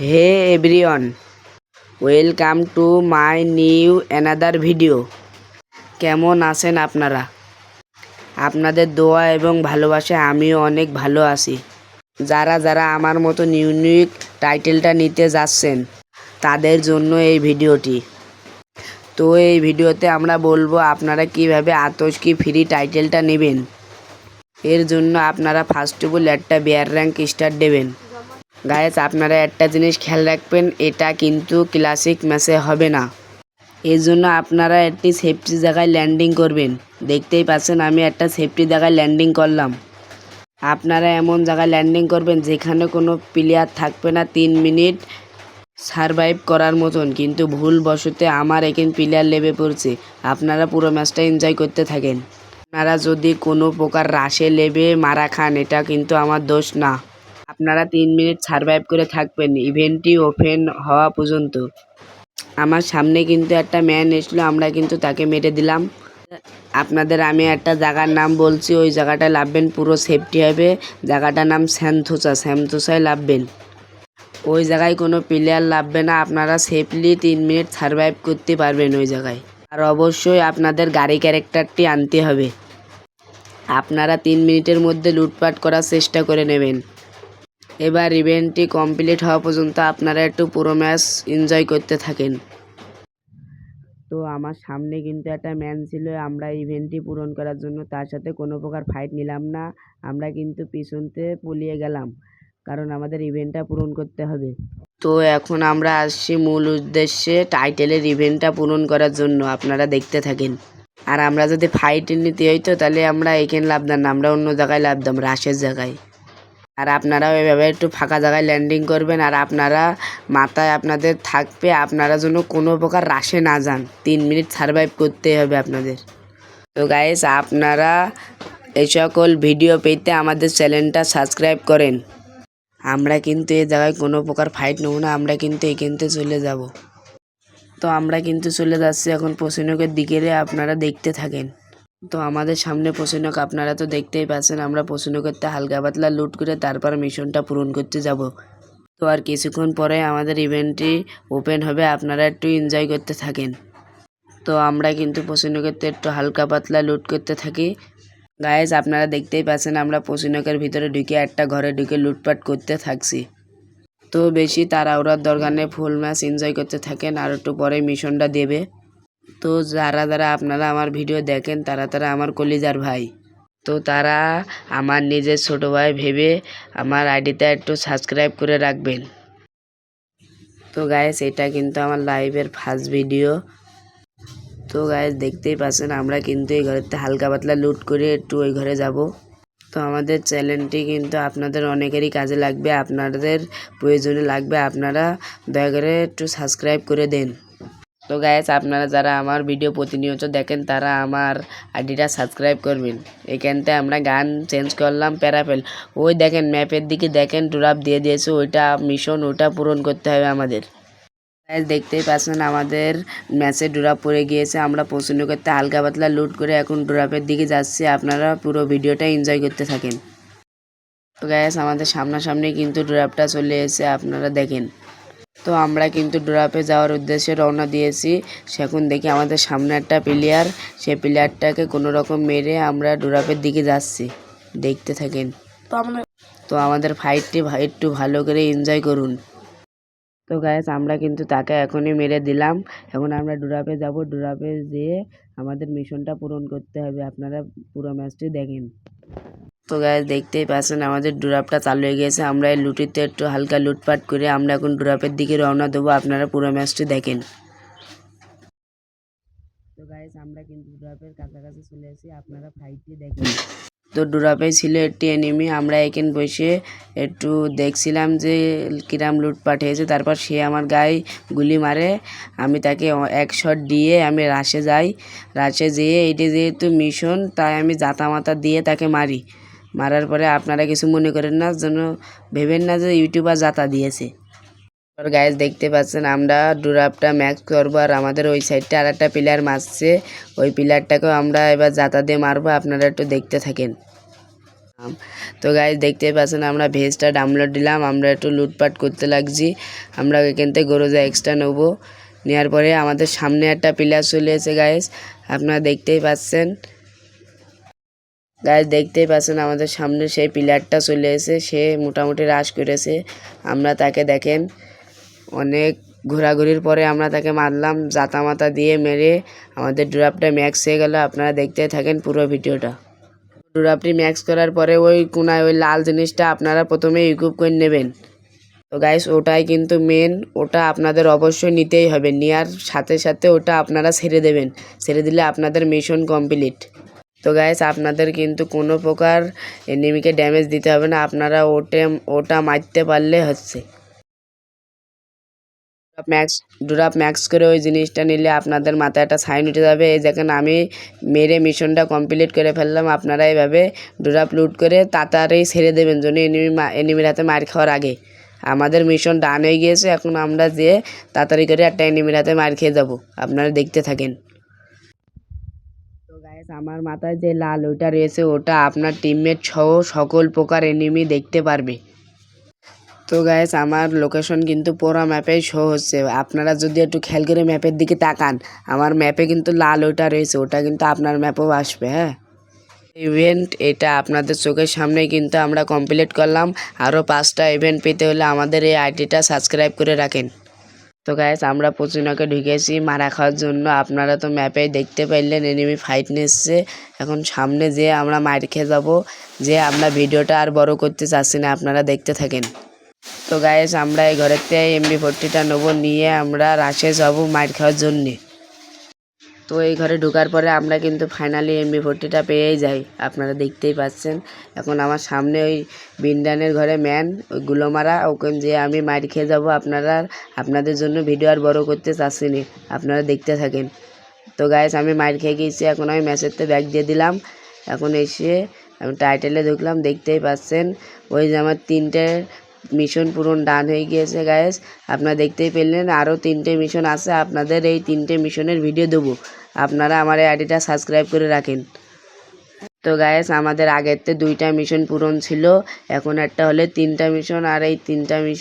Hey everyone, welcome to my new another video. কেমন আছেন আপনারা? আপনাদের দোয়া এবং ভালোবাসায় আমিও অনেক ভালো আছি। যারা যারা আমার মতো ইউনিক টাইটেলটা নিতে যাচ্ছেন, তাদের জন্য এই ভিডিওটি। তো এই ভিডিওতে আমরা বলব আপনারা কীভাবে আতসকি ফ্রি টাইটেলটা নেবেন। এর জন্য আপনারা ফার্স্ট অফ অল একটা বেয়ার র্যাঙ্ক স্টার্ট দেবেন। গায়েস আপনারা একটা জিনিস খেয়াল রাখবেন, এটা কিন্তু ক্লাসিক ম্যাচে হবে না। এই জন্য আপনারা একটি সেফটি জায়গায় ল্যান্ডিং করবেন। দেখতেই পাচ্ছেন, আমি একটা সেফটি জায়গায় ল্যান্ডিং করলাম। আপনারা এমন জায়গায় ল্যান্ডিং করবেন, যেখানে কোনো প্লেয়ার থাকবে না তিন মিনিট সারভাইভ করার মতন। কিন্তু ভুলবশতে আমার এখানে প্লেয়ার লেবে পড়ছে। আপনারা পুরো ম্যাচটা এনজয় করতে থাকেন। আপনারা যদি কোনো প্রকার রাশে লেবে, মারা খান, এটা কিন্তু আমার দোষ না। আপনারা তিন মিনিট সারভাইভ করে থাকবেন, ইভেন্টটি ওপেন হওয়া পর্যন্ত। আমার সামনে কিন্তু একটা ম্যান এসলো আমরা কিন্তু তাকে মেরে দিলাম। আপনাদের আমি একটা জায়গার নাম বলছি, ওই জায়গাটায় লাভবেন, পুরো সেফটি হবে। জায়গাটার নাম স্যান্থোসা স্যান্থোসায় লাভবেন। ওই জায়গায় কোনো প্লেয়ার লাভবে না, আপনারা সেফলি তিন মিনিট সারভাইভ করতে পারবেন ওই জায়গায়। আর অবশ্যই আপনাদের গাড়ি ক্যারেক্টারটি আনতে হবে। আপনারা তিন মিনিটের মধ্যে লুটপাট করার চেষ্টা করে নেবেন। এবার ইভেন্টটি কমপ্লিট হওয়া পর্যন্ত আপনারা একটু পুরো ম্যাচ এনজয় করতে থাকেন। তো আমার সামনে কিন্তু একটা ম্যান ছিল, আমরা ইভেন্টটি পূরণ করার জন্য তার সাথে কোনো প্রকার ফাইট নিলাম না। আমরা কিন্তু পিছনতে পলিয়ে গেলাম, কারণ আমাদের ইভেন্টটা পূরণ করতে হবে। তো এখন আমরা আসছি মূল উদ্দেশ্যে টাইটেলের ইভেন্টটা পূরণ করার জন্য, আপনারা দেখতে থাকেন। আর আমরা যদি ফাইট নিতে হইতো তাহলে আমরা এখানে লাভদাম না, আমরা অন্য জায়গায় লাভদাম রাশের জায়গায়। আর আপনারাও এভাবে একটু ফাঁকা জায়গায় ল্যান্ডিং করবেন আর আপনারা মাথায় আপনাদের থাকবে, আপনারা যেন কোনো প্রকার রাশে না যান। তিন মিনিট সারভাইভ করতে হবে আপনাদের। তো গাইস আপনারা এই সকল ভিডিও পেতে আমাদের চ্যানেলটা সাবস্ক্রাইব করেন। আমরা কিন্তু এই জায়গায় কোনো প্রকার ফাইট নেব না, আমরা কিন্তু এখানতে চলে যাব। তো আমরা কিন্তু চলে যাচ্ছি এখন পশ্চিমবঙ্গের দিকে, আপনারা দেখতে থাকেন। তো আমাদের সামনে পশ্চিমবঙ্গ আপনারা তো দেখতেই পাচ্ছেন, আমরা পশ্চিমবঙ্গেরতে হালকা পাতলা লুট করে তারপর মিশনটা পূরণ করতে যাব। তো আর কিছুক্ষণ পরে আমাদের ইভেন্টটি ওপেন হবে, আপনারা একটু এনজয় করতে থাকেন। তো আমরা কিন্তু পশ্চিমবঙ্গেরতে একটু হালকা পাতলা লুট করতে থাকি। গায়েজ আপনারা দেখতেই পাচ্ছেন, আমরা পশ্চিমবঙ্গের ভিতরে ঢুকে একটা ঘরে ঢুকে লুটপাট করতে থাকছি। তো বেশি তাড়াহুড়ার দরকার ফুল ম্যাচ এনজয় করতে থাকেন, আর একটু পরে মিশনটা দেবে। তো যারা যারা আপনারা আমার ভিডিও দেখেন, তারা তারা আমার কলিজার ভাই। তো তারা আমার নিজের ছোট ভাই ভেবে আমার আইডিতে একটু সাবস্ক্রাইব করে রাখবেন। তো গায়েস এটা কিন্তু আমার লাইভের ফার্স্ট ভিডিও তো গায়েস দেখতেই পাচ্ছেন, আমরা কিন্তু এই ঘরেতে হালকা পাতলা লুট করে একটু ওই ঘরে যাব। তো আমাদের চ্যানেলটি কিন্তু আপনাদের অনেকেরই কাজে লাগবে, আপনাদের প্রয়োজনে লাগবে, আপনারা দয়া করে একটু সাবস্ক্রাইব করে দেন। তো গাইস আপনারা যারা আমার ভিডিও প্রতিনিয়ত দেখেন, তারা আমার আইডিটা সাবস্ক্রাইব করবেন। এখানতে আমরা গান চেঞ্জ করলাম প্যারাপেল ওই দেখেন ম্যাপের দিকে দেখেন ড্রাপ দিয়ে দিয়েছে, ওইটা মিশন ওটা পূরণ করতে হবে আমাদের। দেখতেই পাচ্ছেন, আমাদের ম্যাচে ড্রাপ পড়ে গিয়েছে। আমরা পছন্দ করতে হালকা পাতলা লুট করে এখন ড্রাপের দিকে যাচ্ছি। আপনারা পুরো ভিডিওটা এনজয় করতে থাকেন। তো গ্যাস আমাদের সামনাসামনি কিন্তু ড্রাপটা চলে এসে আপনারা দেখেন। তো আমরা কিন্তু ড্রাপে যাওয়ার উদ্দেশ্যে রওনা দিয়েছি। সেখন দেখি আমাদের সামনে একটা প্লেয়ার সেই প্লেয়ারটাকে কোনো রকম মেরে আমরা ড্রাপের দিকে যাচ্ছি। দেখতে থাকেন। তো আমরা তো আমাদের ফাইটটি একটু ভালো করে এনজয় করুন। তো গ্যাস আমরা কিন্তু তাকে এখনই মেরে দিলাম। এখন আমরা ডুরাপে যাব। ডুরাপে যেয়ে আমাদের মিশনটা পূরণ করতে হবে। আপনারা পুরো ম্যাচটি দেখেন। তো গ্যাস দেখতেই পাচ্ছেন আমাদের ডুরাপটা চালু হয়ে গেছে। আমরা এই লুটিতে একটু হালকা লুটপাট করে আমরা এখন ডুরাপের দিকে রওনা দেবো। আপনারা পুরো ম্যাচটি দেখেন। তো গাইস আমরা কিন্তু ডুরাপের কাছাকাছি চলে এসেছি। আপনারা ফাইটটি দেখেন। তো ডুরাপে ছিল একটি এনিমি আমরা এখানে বসে একটু দেখছিলাম যে কিরাম লুটপাট হয়েছে। তারপর সে আমার গায়ে গুলি মারে। আমি তাকে এক শট দিয়ে আমি রাশে যাই। রাশে যেয়ে এটি যেহেতু মিশন তাই আমি জাতা মাতা দিয়ে তাকে মারি। মারার পরে আপনারা কিছু মনে করেন না, যেন ভেবেন না যে ইউটিউবার জাতা দিয়েছে। গাইজ দেখতে পাচ্ছেন, আমরা ডুরাপটা ম্যাক্স করব আর আমাদের ওই সাইডটা আর একটা প্লেয়ার মারছে। ওই পিলারটাকেও আমরা এবার জাতা দিয়ে মারবো, আপনারা একটু দেখতে থাকেন। তো গাইজ দেখতেই পাচ্ছেন, আমরা ভেজটা ডাউনলোড দিলাম, আমরা একটু লুটপাট করতে লাগছি। আমরা এখান থেকে গরুজা এক্সট্রা নেব। নেওয়ার পরে আমাদের সামনে একটা পিলার চলে এসেছে গাইজ আপনারা দেখতেই পাচ্ছেন। গাইজ দেখতেই পাচ্ছেন আমাদের সামনে সেই পিলারটা চলে এসে সে মোটামুটি রাশ করেছে। আমরা তাকে দেখেন, অনেক ঘোরাঘুরির পরে আমরা তাকে মারলাম জাতা মাতা দিয়ে মেরে আমাদের ড্রাফটা ম্যাক্স হয়ে গেল। আপনারা দেখতে থাকেন পুরো ভিডিওটা। ড্রাফটি ম্যাক্স করার পরে ওই কোনায় ওই লাল জিনিসটা আপনারা প্রথমে ইকুইপ করে নেবেন। তো গাইস ওটাই কিন্তু মেন ওটা আপনাদের অবশ্যই নিতেই হবে। নেওয়ার সাথে সাথে ওটা আপনারা ছেড়ে দেবেন। ছেড়ে দিলে আপনাদের মিশন কমপ্লিট তো গাইস আপনাদের কিন্তু কোনো প্রকার এনিমিকে ড্যামেজ দিতে হবে না। আপনারা ওটে, ওটা মারতে পারলে হচ্ছে। ম্যাক্স ড্রাপ ম্যাক্স করে ওই জিনিসটা নিলে আপনাদের মাথায় একটা সাইন উঠে যাবে। এই দেখেন, আমি মেরে মিশনটা কমপ্লিট করে ফেললাম। আপনারা এইভাবে ড্রাপ লুট করে তাড়াতাড়ি ছেড়ে দেবেন জন্য এনিমি এনিমির হাতে মার খাওয়ার আগে। আমাদের মিশন ডান হয়ে গিয়েছে। এখন আমরা যে তাড়াতাড়ি করে একটা এনিমির হাতে মার খেয়ে যাব। আপনারা দেখতে থাকেন। গাইস আমার মাথায় যে লাল ওটা রয়েছে, ওটা আপনার টিমমেট সহ সকল প্রকার এনিমি দেখতে পারবে। তো গাইস আমার লোকেশন কিন্তু পুরো ম্যাপেই শো হচ্ছে। আপনারা যদি একটু খেয়াল করে ম্যাপের দিকে তাকান, আমার ম্যাপে কিন্তু লাল ওটা রয়েছে, ওটা কিন্তু আপনার ম্যাপেও আসবে হ্যাঁ। ইভেন্ট এটা আপনাদের চোখের সামনেই কিন্তু আমরা কমপ্লিট করলাম। আরও পাঁচটা ইভেন্ট পেতে হলে আমাদের এই আইডিটা সাবস্ক্রাইব করে রাখেন। তো গাইস আমরা পচিনকে ঢুকেছি মারা খাওয়ার জন্য। আপনারা তো ম্যাপে দেখতে পাইলেন এনিমি ফাইট নিচ্ছে এখন সামনে যে আমরা মার খেয়ে যাব। যে আমরা ভিডিওটা আর বড় করতে চাচ্ছি না, আপনারা দেখতে থাকেন। তো গাইস আমরা এই ঘরের থেকে এমবি ফোরটিটা নেব, নিয়ে আমরা রাশে যাব মার খাওয়ার জন্যে। তো এই ঘরে ঢোকার পরে আমরা কিন্তু ফাইনালি এমবি ফোরটিটা পেয়েই যাই। আপনারা দেখতেই পাচ্ছেন। এখন আমার সামনে ওই বিন্ডানের ঘরে ম্যান ওই গুলো মারা ওখানে যে আমি মার খেয়ে যাব আপনারা, আপনাদের জন্য ভিডিও আর বড় করতে চাচ্ছি না। আপনারা দেখতে থাকেন। তো গাইস আমি মার খেয়ে গিয়েছি, এখন আমি ম্যাচেরতে ব্যাগ দিয়ে দিলাম। এখন এসে আমি টাইটেলে ঢুকলাম, দেখতেই পাচ্ছেন। ওই যে আমার তিনটে মিশন পূরণ ডান হয়ে গিয়েছে গায়েস আপনারা দেখতেই পেলেন আরও তিনটে মিশন আছে। আপনাদের এই তিনটে মিশনের ভিডিও দেবো। আপনারা আমার এই আইডিটা সাবস্ক্রাইব করে রাখেন। তো গায়েস আমাদের আগের তো দুইটা মিশন পূরণ ছিল। এখন একটা হলে তিনটা মিশন, আর এই তিনটা মিশন